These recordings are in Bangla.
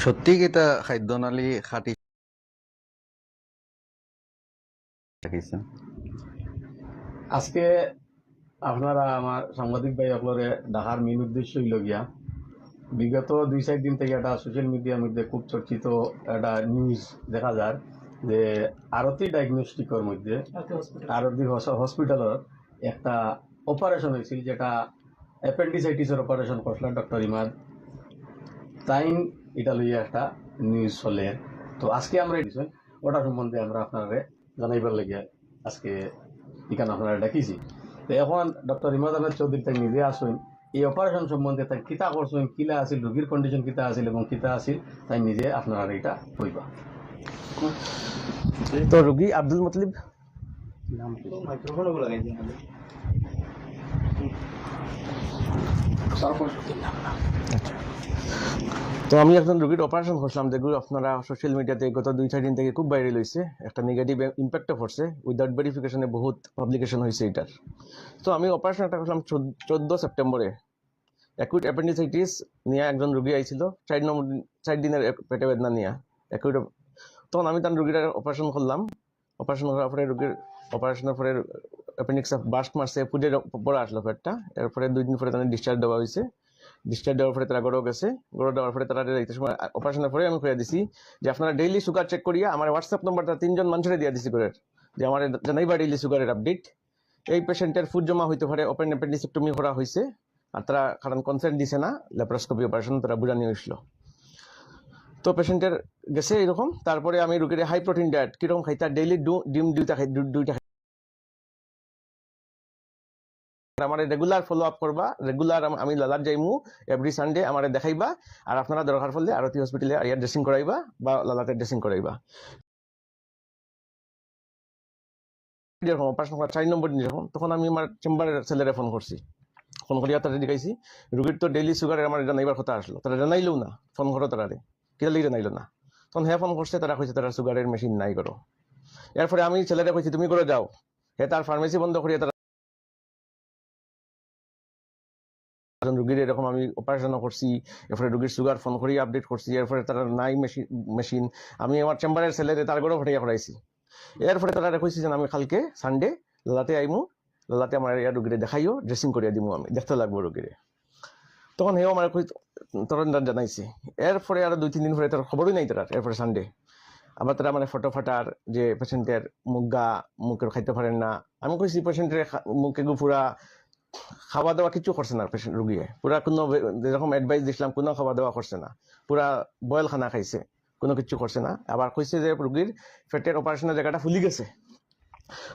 সত্যি কি তা খাদ্যনালী খাটি আজকে আপনারা আমার সাংবাদিক ভাই আপনারে ডাকার মেন উদ্দেশ্য হইল গিয়া বিগত দুই চার দিন থেকে একটা সোশ্যাল মিডিয়ার মধ্যে খুব চর্চিত একটা নিউজ দেখা যায় যে আরতি ডায়াগনস্টিকর মধ্যে আরতি হসপিটালের একটা অপারেশন হয়েছিল যেটা অ্যাপেন্ডিসাইটিসের অপারেশন করছিলেন ডক্টর ইমাদ। তাইন এটা লইয়া একটা নিউজ চলে। তো আজকে আমরা ওটা সম্বন্ধে আমরা আপনারে জানাইবার লাগিয়া আজকে এখানে আপনারা ডাকিছি। তো এখন ডক্টর ইমাদ আহমেদ চৌধুরী তাই নিজে আসুন এই অপারেশন সম্বন্ধে তাই কিতা করছেন কিলা আছিল রোগীর কন্ডিশন কিতা আছিল এবং কিতা আছিল তাই নিজে আপনারা এটা কইবা। তো রোগী আব্দুল মতলিব। তো আমি একজন রোগীর অপারেশন করছিলাম যেগুলো আপনারা সোশ্যাল মিডিয়াতে গত দুই চার দিন থেকে খুব বাইরে লইছে একটা নেগেটিভ ইম্প্যাক্টও পড়ছে। উইদাউট ভেরিফিকেশনে বহুত পাবলিকেশন হয়েছে এটার। তো আমি অপারেশন একটা করলাম চোদ্দ সেপ্টেম্বরে অ্যাকুইট অ্যাপেন্ডিসাইটিস নিয়ে একজন রোগী আইছিল, চার নম্বর চার দিনের পেটে বেদনা নিয়ে। অ্যাকুইট তখন আমি তার রোগীটার অপারেশন করলাম। অপারেশন করার পরে রোগীর অপারেশনের পরে অ্যাপেন্ডিক্স বাস্ট মারছে পুজে পরে আসলো পেটটা। এরপরে দুই দিন পরে তাদের ডিসচার্জ দেওয়া হয়েছে ডিসচার্জ দেওয়ার পরে তারা গড়ও গেছে গড় দেওয়ার পরে তারা যাইতে সময় অপারেশনের পরে আমি কইয়া দিছি যে আপনারা ডেইলি সুগার চেক করিয়া আমার হোয়াটসঅ্যাপ নাম্বারটা তিনজন মানুষের দিয়া দিছি করে যে আমার জানাইবা ডেইলি সুগারের আপডেট এই পেশেন্টের ফুড জমা হইতে পারে ওপেন অ্যাপেন্ডিসেক্টমি করা হয়েছে আর তারা কারণ কনসেন্ট দিছে না ল্যাপারোস্কোপি অপারেশন তারা বুঝানি হয়েছিল তো পেশেন্টের গেছে এরকম, তারপরে আমি রুগীর হাই প্রোটিন ডায়েট কীরকম খাইতা ডেইলি ডিম দুইটা খাই দুইটা আমার রেগুলার ফলো আপ করবা রেগুলার আমি লালার যাইমু এভরি সানডে আমার দেখাইবা, আর আপনারা দরকার পড়লে আরতি হসপিটালে আরিয়া ড্রেসিং করাইবা বা লালাতে ড্রেসিং করাইবা। অপারেশন করার চার নম্বর যখন, তখন আমি আমার চেম্বারের ছেলেরে ফোন করছি। ফোন করিয়া তারা দেখাইছি, রুগীর তো ডেইলি সুগারের আমার জানাইবার কথা আসলো, তারা না ফোন করো তারারে কিতা লিগে জানাইলো না। তখন হ্যাঁ ফোন করছে, তারা কইছে, তারা সুগারের মেশিন নাই করো। এরপরে আমি ছেলেরে কইছি, তুমি করে যাও। হে তার ফার্মেসি বন্ধ করিয়া তারা একজন রুগীর এরকম আমি অপারেশন করছি, এরপরে রুগীর সুগার ফোন করি আপডেট করছি, এরপরে তারা নাই মেশিন আমি আমার চেম্বারের ছেলেরে তার গড়েও ফাটাইয়া করাইছি এরপরে তারা কইছি যে, আমি কালকে সানডে লালাতে আইমু, লালাতে আমার ইয়ার রুগীরে দেখাইও ড্রেসিং করিয়া দিমু আমি, দেখতে লাগবো রুগীরে। তখন হেও আমার কই তখন জানাইছে। এরপরে আরও দুই, তিন দিন পরে তার খবরই নাই তার, এরপরে সানডে আবার তারা মানে ফটো ফাটার যে পেশেন্টের মুগা মুখের খাইতে পারেন না। আমি কইছি পেশেন্টের মুখে পুরা খাওয়া দাওয়া কিছু করছে না পেশেন্ট রুগীয়ে। পুরা কোনো যেরকম অ্যাডভাইস দিছিলাম, কোনো খাওয়া দাওয়া করছে না। পুরা বয়েল খানা খাইছে, কোনো কিছু করছে না। আবার কইছে যে রুগীর পেটের অপারেশনের জায়গাটা ফুলি গেছে।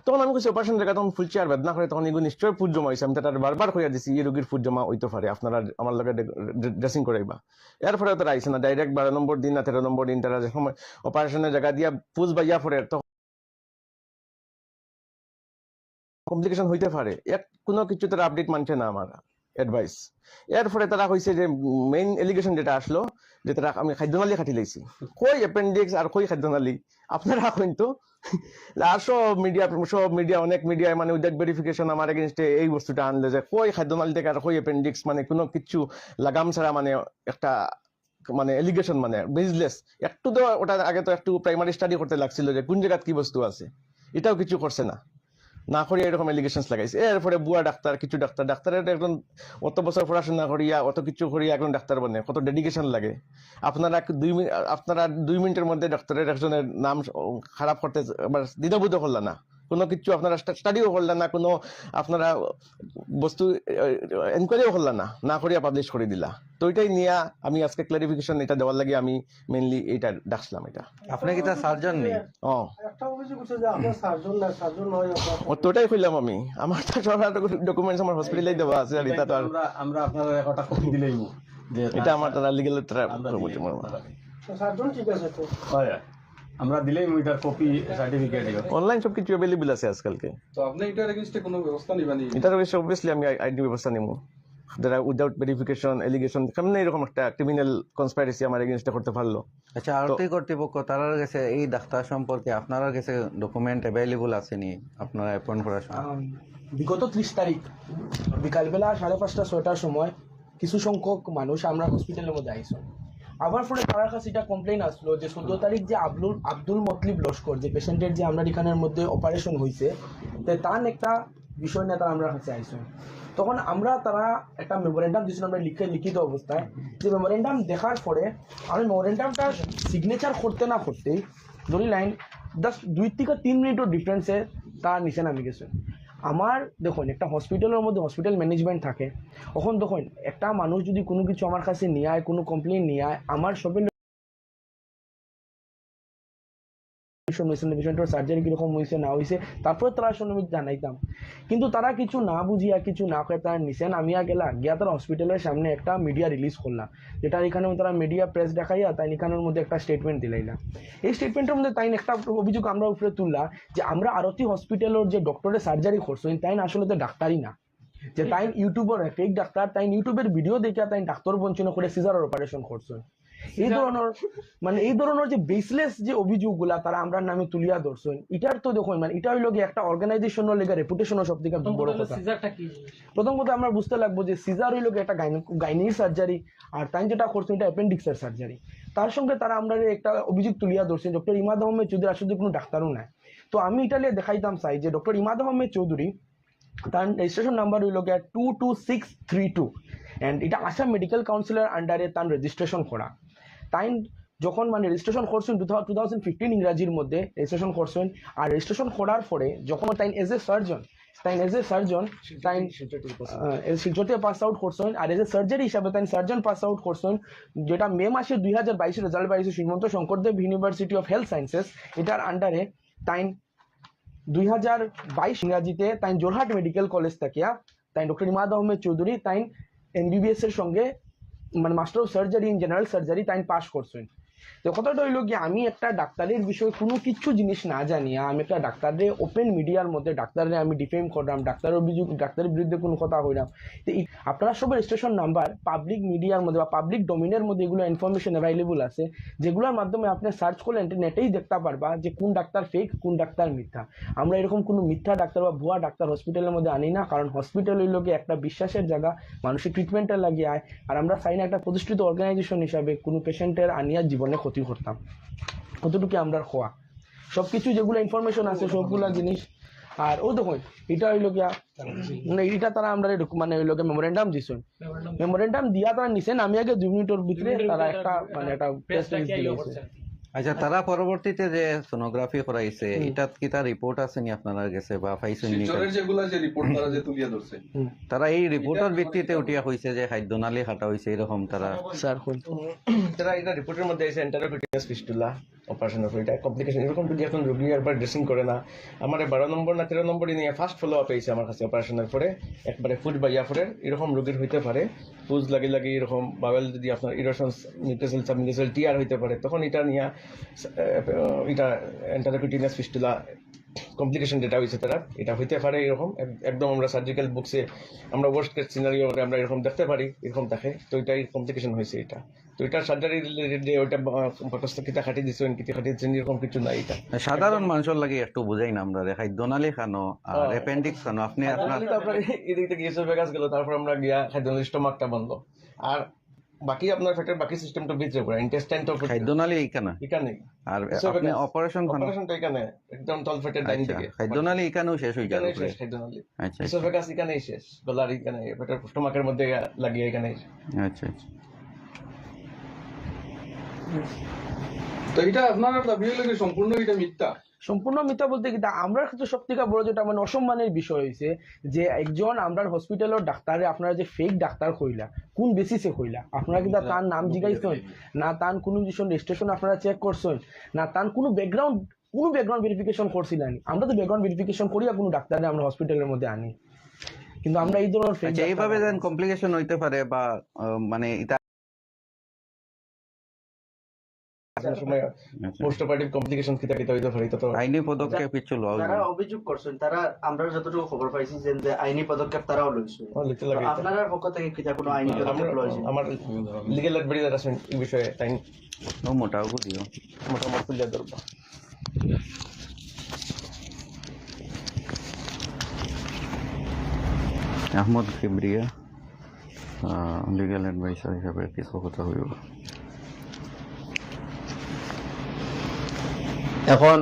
তখন আমি কইছি অপারেশন জায়গা তখন ফুলছে আর বেদনা করে। তখন এগুলো নিশ্চয় ফুড জমা হয়েছে আমি তার বারবার কইয়া দিছি, এই রুগীর ফুড জমা হইতে পারে, আপনারা আমার লগে ড্রেসিং করাইবা। এরপরে তারা আইসে না। ডাইরেক্ট বারো নম্বর দিন না তেরো নম্বর দিন তারা সময় অপারেশনের জায়গা দিয়া পুজ বাইয়া পড়ে তখন কমপ্লিকেশন হইতে পারে। এক কোনো কিছু তারা আপডেট মানছে না আমার অ্যাডভাইস এরপরে তারা কইছে যে মেইন এলিগেশন যেটা আসলো, যে তারা আমি খাদ্যনালী খাটি লাইছি। কই অ্যাপেন্ডিক্স আর কই খাদ্যনালী? আপনারা কিন্তু আর সব মিডিয়া সব মিডিয়া অনেক মিডিয়া মানে উইদাউট ভেরিফিকেশন আমার এগেনস্টে এই বস্তুটা আনলে যে, কই খাদ্যনালী থেকে আর কই অ্যাপেন্ডিক্স মানে কোনো কিছু লাগাম ছাড়া মানে একটা মানে এলিগেশন মানে বিজনেস একটু তো ওটা আগে তো একটু প্রাইমারি স্টাডি করতে লাগছিল যে, কোন জায়গাত কি বস্তু আছে? এটাও কিছু করছে না। না করি এরকম এলিগেশনস লাগাইছে। এরপরে বুয়া ডাক্তার, কিছু ডাক্তার, ডাক্তারের একজন অত বছর পড়াশোনা করিয়া, অত কিছু করিয়া একজন ডাক্তার বনে কত ডেডিকেশন লাগে। আপনারা দুই মিনিট আপনারা দুই মিনিটের মধ্যে ডাক্তারের একজনের নাম খারাপ করতে দ্বিধাবোধ করলেন না। কোনো কিছু আপনারা স্টাডিও করলেন না কোনো আপনারা বস্তু এনকোয়ারিও করলেন না না করিয়া পাবলিশ করে দিলা। তো ওইটাই নিয়ে আমি আজকে ক্লারিফিকেশন এটা দেওয়ার লাগে আমি মেনলি এইটা ডাকছিলাম এটা। আপনি কি তা সার্জন নেই ও। একটা অভিযোগ হচ্ছে যে আপনার সার্জন না সার্জন নয় ও তো ওটাই কইলাম আমি। আমার তো সব ডকুমেন্টস আমার হসপিটালে দেওয়া আছে আর এটা তো আর আমরা আমরা আপনারা একটা কপি দিলেই এটা আমার তারা লিগেল তারা সার্জন ঠিক আছে তো। হয়। আমরা দিলেই ওইটার কপি সার্টিফিকেট অনলাইন সব কিছু অ্যাভেলেবল আছে আজকালকে। তো আপনি এটার এগেনস্টে কোনো ব্যবস্থা নিবেন এটার অবশ্যই অবভিয়াসলি আমি আইডি ব্যবস্থা নিব। যারা উইদাউট ভেরিফিকেশন এলিগেশন কেমন এরকম একটা ক্রিমিনাল কনস্পাইরেসি আমার এগেনস্টে করতে পারল। আচ্ছা আরতি কর্তৃপক্ষ তারার কাছে এই ডাক্তার সম্পর্কে আপনার কাছে ডকুমেন্ট অ্যাভেলেবল আছে নি আপনারা অ্যাপয়েন্ট করার সময়? বিগত ত্রিশ তারিখ বিকালবেলা সাড়ে পাঁচটা ছয়টার সময় কিছু সংখ্যক মানুষ আমরা হসপিটালের মধ্যে আইসো। আবার পরে তার কাছে এটা কমপ্লেন আসলো? যে চোদ্দ তারিখ যে আব্দুল আব্দুল মতলিব লস্কর যে পেশেন্টের যে আমরা এখানের মধ্যে অপারেশন হয়েছে তো তার একটা বিষয় নিয়ে তারা আমরা কাছে আইসুন তখন আমরা তারা একটা মেমোরেন্ডাম দিয়েছিলাম আমরা লিখে লিখিত অবস্থায়। যে মেমোরেন্ডাম দেখার পরে আমি মেমোরেন্ডামটা সিগনেচার করতে না করতেই ধরি লাইন জাস্ট দুই থেকে তিন মিনিটও ডিফারেন্সে তার নিচে নামি গেছে। আমার দেখুন, একটা হসপিটালের মধ্যে হসপিটাল ম্যানেজমেন্ট থাকে। তখন দেখুন, একটা মানুষ যদি কোনো কিছু আমার কাছে নিয়ে আয়, কোনো কমপ্লেন নিয়ে আয়, আমার সবের পেশেন্টের সার্জারি কীরকম হয়েছে, না হয়েছে, তারপরে তারা শুনে জানাইতাম। কিন্তু তারা কিছু না বুঝিয়া, কিছু না করে তারা নিছেন, আমি গেলা গিয়া তারা হসপিটালের সামনে একটা মিডিয়া রিলিজ করলাম। যেটা এখানে তারা মিডিয়া প্রেস দেখাইয়া তাই এখানের মধ্যে একটা স্টেটমেন্ট দিলাইলা। এই স্টেটমেন্টের মধ্যে তাই একটা অভিযোগ আমরা উপরে তুললা, যে আমরা আরতি হসপিটালের যে ডক্টরের সার্জারি করছেন তাই আসলে তো ডাক্তারই না। যে তাই ইউটিউবার ফেক ডাক্তার তাই ইউটিউবের ভিডিও দেখিয়া তাই ডাক্তার বঞ্চনা করে সিজার অপারেশন করছেন। এই ধরনের মানে এই ধরনের যে বেসলেস যে অভিযোগগুলা তারা আমরা নামে তুলিয়া ধরছেন এটার তো দেখুন মানে এটা হইল একটা অর্গানাইজেশনের লেগে রেপুটেশনের সব থেকে বড় কথা প্রথম কথা আমরা বুঝতে লাগবো যে সিজার হইল একটা গাইনির সার্জারি আর তাই যেটা করছেন এটা অ্যাপেন্ডিক্সের সার্জারি তার সঙ্গে তারা আমরা একটা অভিযোগ তুলিয়া ধরছেন ডক্টর ইমাদ আহমেদ চৌধুরী আসলে কোনো ডাক্তারও নাই। তো আমি এটা দেখাইতাম চাই যে ডক্টর ইমাদ আহমেদ চৌধুরী তার রেজিস্ট্রেশন নাম্বার হইল গিয়া two two six three two and এটা আসাম মেডিকেল কাউন্সিলের আন্ডারে তার রেজিস্ট্রেশন করা। তাই যখন মানে রেজিস্ট্রেশন করছেন টু থাউজেন্ড ফিফটিন ইংরাজির মধ্যে রেজিস্ট্রেশন করছেন আর রেজিস্ট্রেশন করার পরে যখন তাই এজ এ সার্জন তাই এজ এ সার্জন তাই শিলচরতে পাস আউট করছেন আর এজ এ সার্জারি হিসাবে তাই সার্জন পাস আউট করছেন যেটা মে মাসে দুই হাজার বাইশে রেজাল্ট বাইশে Srimanta Sankardev university of health sciences এটার আন্ডারে তাই দুই হাজার বাইশ ইংরাজিতে তাই জোরহাট মেডিকেল কলেজ থাকিয়া তাই ডক্টর ইমাদ আহমেদ চৌধুরী তাই এমবিবিএস এর সঙ্গে মানে master of surgery in general surgery তাই পাস করছেন। তো কথাটা হইল কি, আমি একটা ডাক্তারের বিষয়ে কোনো কিছু জিনিস না জানিয়া, আমি একটা ডাক্তারের ওপেন মিডিয়ার মধ্যে, ডাক্তারে আমি ডিফেম করলাম ডাক্তারের অভিযোগ ডাক্তারের বিরুদ্ধে কোনো কথা হইলাম। তো আপনারা সব রেজিস্ট্রেশন নাম্বার পাবলিক মিডিয়ার মধ্যে বা পাবলিক ডোমিনের মধ্যে এগুলো ইনফরমেশন অ্যাভেলেবল আছে, যেগুলোর মাধ্যমে আপনি সার্চ করলে ইন্টারনেটেই দেখতে পারবা যে কোন ডাক্তার ফেক কোন ডাক্তার মিথ্যা। আমরা এরকম কোনো মিথ্যা ডাক্তার বা ভুয়া ডাক্তার হসপিটালের মধ্যে আনি না, কারণ হসপিটাল হইল গিয়ে একটা বিশ্বাসের জায়গা, মানুষের ট্রিটমেন্টটা লাগিয়ে আয়। আর আমরা চাই না একটা প্রতিষ্ঠিত অর্গানাইজেশন হিসাবে কোনো পেশেন্টের আনিয়ার জীবনে ক্ষতি করতাম। কতটুকু আমরা খোয়া? সব কিছু যেগুলো ইনফরমেশন আছে সবগুলা জিনিস। আর ও দেখুন এটা হইল কি মানে এটা তারা আমরা মানে হইল গিয়া মেমোরেন্ডাম দিছেন। মেমোরেন্ডাম দিয়া তারা নিছেন আমি আগে দুই মিনিটের ভিতরে তারা একটা মানে একটা টেস্ট দিয়েছে। আচ্ছা তারা পরবর্তীতে যে সোনোগ্রাফি করাইছে এটাত কি তার রিপোর্ট আছে নি আপনারা গেছে বা পাইছেন নি? যেগুলা যে রিপোর্ট তারা যে তুলিয়া ধরছে। তারা এই রিপোর্টের ভিত্তিতে উঠিয়া হইছে যে খাদ্যনালী হাঁটা হইছে এরকম তারা। স্যার তারা এটা রিপোর্টের মধ্যে আছে এন্টারোপিটিনাস ফিস্টুলা অপারেশনের পর এটা কমপ্লিকেশন এরকম যদি এখন রোগী একবার ড্রেসিং করে না, আমার বারো নম্বর না তেরো নম্বরই নিয়ে ফার্স্ট ফলো আপ হয়েছে আমার কাছে অপারেশনের পরে, একবারে ফুড বা ইয়াফরের, এরকম রোগীর হইতে পারে ফুজ লাগে লাগে এরকম বাবেল যদি আপনার ইরোশন নিউক্লিয়াসেল সাবনিউক্লিয়াসেল টিয়ার হইতে পারে, তখন এটা নিয়ে এটা অ্যান্টারাকুটিনাস ফিস্টুলা কমপ্লিকেশন যেটা হয়েছে তারা এটা হইতে পারে এরকম একদম আমরা সার্জিক্যাল বুকসে আমরা ওয়ার্স্ট কেস সিনারিও আমরা এরকম দেখতে পারি এরকম থাকে তো এটাই কমপ্লিকেশন হয়েছে এটা তো এটা সার্জারি যে ওইটা কিতা খাটি দিচ্ছেন কিতা খাটি দিচ্ছেন এরকম কিছু নাই এটা সাধারণ মানুষের লাগে একটু বুঝাই না আমরা রে। খাদ্যনালী খানো আর। অ্যাপেন্ডিক্স খানো আপনি আপনার এদিক থেকে ভেগাস গেল তারপর আমরা গিয়া খাদ্য স্টোমাকটা বন্ধ আর বাকি আপনার ফ্যাটের বাকি সিস্টেমটা ভিতরে পড়ে ইন্টেস্টাইন তো খাদ্যনালী এইখানে? এখানে আর এসে আপনি। অপারেশন খানো অপারেশনটা এখানে একদম তল ফ্যাটের ডাইন আচ্ছা দিকে। খাদ্যনালী এখানেও শেষ হয়ে যাবে এখানেই শেষ খাদ্যনালী আচ্ছা এসোফেগাস এখানেই শেষ গলার এখানে ফ্যাটের স্টোমাকের মধ্যে লাগিয়ে এখানে আচ্ছা আচ্ছা। তো এটা আপনার দাবি হলো সম্পূর্ণ এটা মিথ্যা। সম্পূর্ণ মিথ্যা বলতে কি আমরা ক্ষেত্রে সব থেকে বড় যেটা মানে অসম্মানের বিষয় হয়েছে যে একজন আমরা হসপিটালের ডাক্তারে আপনারা যে ফেক ডাক্তার কইলা কোন বেসিসে কইলা? আপনারা কিন্তু তার নাম জিগাইছেন না তার কোনো কিছু রেজিস্ট্রেশন আপনারা চেক করছেন না তার কোনো ব্যাকগ্রাউন্ড কোনো ব্যাকগ্রাউন্ড ভেরিফিকেশন করছিলেন আমরা তো ব্যাকগ্রাউন্ড ভেরিফিকেশন করিয়া কোনো ডাক্তারে আমরা হসপিটালের মধ্যে আনি। কিন্তু আমরা এই ধরনের আচ্ছা এইভাবে। কমপ্লিকেশন হইতে পারে বা মানে এটা সময় আচ্ছা। পোস্ট অপারেটিভ কমপ্লিকেশন কিতা কিতা হইতে পারে তো আইনি পদক্ষেপ কিছু লওয়া যারা উচিত। অভিযোগ করছেন তারা আমরা যতটুকু খবর পাইছি যে যে আইনি পদক্ষেপ তারাও লইছে ও, লিখতে তো লাগে এটা। আপনারা পক্ষ থেকে কি কোনো আইনি পদক্ষেপ লইছে আমার লিগেল অ্যাডভাইজার আছেন এই বিষয়ে তাই ও মোটাও বুঝিও মোটামুটি তুলিয়া ধরবো আহমদ কিবরিয়া লিগেল এডভাইসার হিসাবে কিছু কথা হইব এখন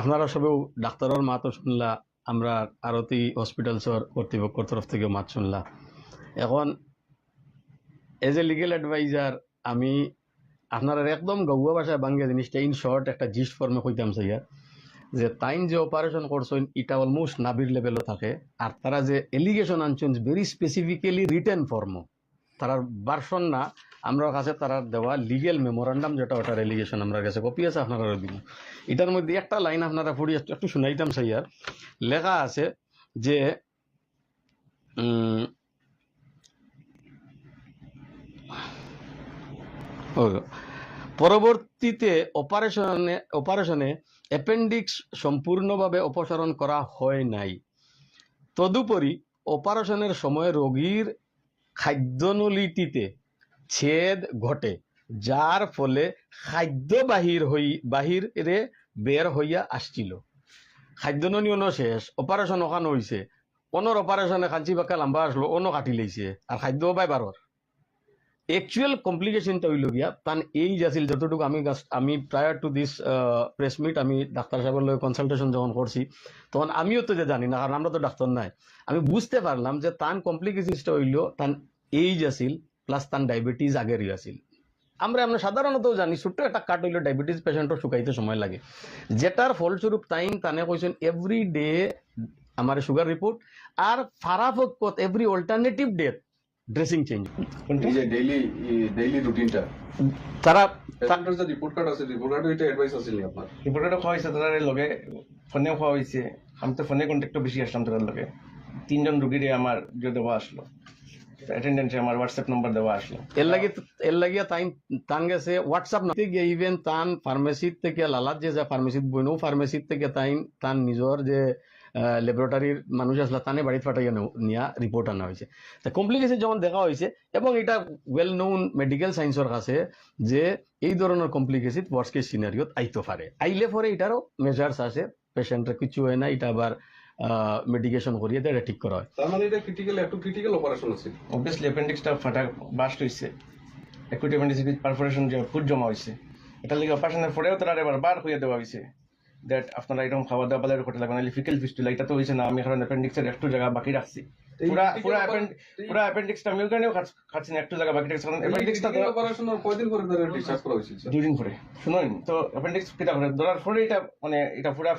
আপনারা সবেও ডাক্তারের মাতও শুনলা, আমরা আরতি হসপিটালসর কর্তৃপক্ষর তরফ থেকে মাত শুনলা। এখন এজ এ লিগেল অ্যাডভাইজার আমি আপনারা একদম গৌয়া ভাষায় বাংলা জিনিসটা ইন শর্ট একটা জিস্ট ফর্মে কইতাম চাইয়া যে তাইন যে অপারেশন করছেন, এটা অলমোস্ট নাবির লেভেলও থাকে। আর তারা যে এলিগেশন আনছেন ভেরি স্পেসিফিক্যালি রিটেন ফর্ম তারার ভার্সন না আমরা কাছে তারা দেওয়া লিগেল মেমোরান্ডাম যেটা ওটার এলিগেশন আমরা কাছে কপি আছে, আপনারা দিব। এটার মধ্যে একটা লাইন আপনারা পড়ি, একটু শুনাইতাম সাইয়ার লেখা আছে যে পরবর্তীতে অপারেশনে অপারেশনে অ্যাপেন্ডিক্স সম্পূর্ণভাবে অপসারণ করা হয় নাই। তদুপরি অপারেশনের সময় রোগীর খাদ্যনলীটিতে ছেদ ঘটে, যার ফলে খাদ্য বাহির হই, বাহিরে বের হইয়া আসছিল। খাদ্য খাদ্যনলীয় শেষ অপারেশন ওখানে হয়েছে অনর অপারেশনে খাঞ্চি বাক্কা লম্বা আসলো অন্য কাটি লাইছে আর খাদ্য পাই বারর একচুয়াল কমপ্লিকেশনটা হইল গিয়া তান এই আছিল, যতটুকু আমি আমি prior to this press meet আমি ডাক্তার সাহেবের লগে কনসালটেশন যখন করছি তখন আমিও তো যে জানি না কারণ আমরা তো ডাক্তার নাই। আমি বুঝতে পারলাম যে তান কমপ্লিকেশনসটা হইল তান এইজ আছিল প্লাস তান ডায়াবেটিস আগেরই আছিল। আমরা আমরা সাধারণত জানি ছোট্ট একটা কাট হইলে ডায়াবেটিস পেশেন্টও শুকাইতে সময় লাগে। যেটার ফলস্বরূপ তাইন তানে কইছেন এভরি ডে আমার সুগার রিপোর্ট আর ফারাফকত every alternative date dressing change এই যে ডেইলি ডেইলি রুটিনটা তারা পেশেন্টের যে রিপোর্ট কার্ড আছে রিপোর্ট কার্ডে এটা অ্যাডভাইস আছে নি আপনার রিপোর্টারও খাওয়া হয়েছে তাদের লগে ফোনেও খাওয়া হয়েছে আমি তো ফোনে কন্ট্যাক্টও বেশি আসলাম তাদের লগে। তিনজন রুগীরে আমার যে দেওয়া আসলো অ্যাটেন্ডেন্সে আমার হোয়াটসঅ্যাপ নাম্বার দেওয়া আসলো। এর লাগি এর লাগিয়া তাই তান গেছে হোয়াটসঅ্যাপ না গিয়ে ইভেন তান ফার্মেসির থেকে লালাত যে যা ফার্মেসিত বইনও ফার্মেসির থেকে তাই তান নিজের যে ল্যাবরেটরির মানুষ আসলে তানে বাড়িতে নেও- নিয়া রিপোর্ট আনা হয়েছে। তা কমপ্লিকেশন যখন দেখা হয়েছে, এবং এটা ওয়েল নোন মেডিকেল সায়েন্সের কাছে যে এই ধরনের কমপ্লিকেশন ওয়ার্স কেস সিনারিওত আইতে পারে। আইলে পরে এটারও মেজার্স আছে পেশেন্টের কিছু হয় না, এটা আবার মেডিকেশন করিয়ে দিয়ে এটা ঠিক করা হয়। তার মানে এটা ক্রিটিক্যাল একটু ক্রিটিক্যাল অপারেশন আছে। অবভিয়াসলি অ্যাপেন্ডিক্সটা ফাটা বাস্ট হয়েছে একুইট অ্যাপেন্ডিক্স পারফোরেশন যে ফুড জমা হয়েছে এটা লাগে অপারেশনের পরেও তারা এবার বার হইয়া দেওয়া হয়েছে দ্যাট আপনারা এরকম খাওয়া দাওয়া পালে করতে লাগবে না ফিকেল ফিস্টুলা এটা তো হয়েছে না আমি কারণ অ্যাপেন্ডিক্সের একটু জায়গা বাকি রাখছি। পুরা পুরা পুরা অ্যাপেন্ডিক্সটা আমি ওখানেও খাচ্ছি- খাচ্ছি না একটু জায়গা বাকি রাখছি। কারণ অ্যাপেন্ডিক্সটা অপারেশন কয়দিন করে ধরে ডিসচার্জ করা হয়েছে? দুই দিন পরে। শুনুন তো অ্যাপেন্ডিক্স কিটা করে ধরার পরে এটা মানে এটা পুরা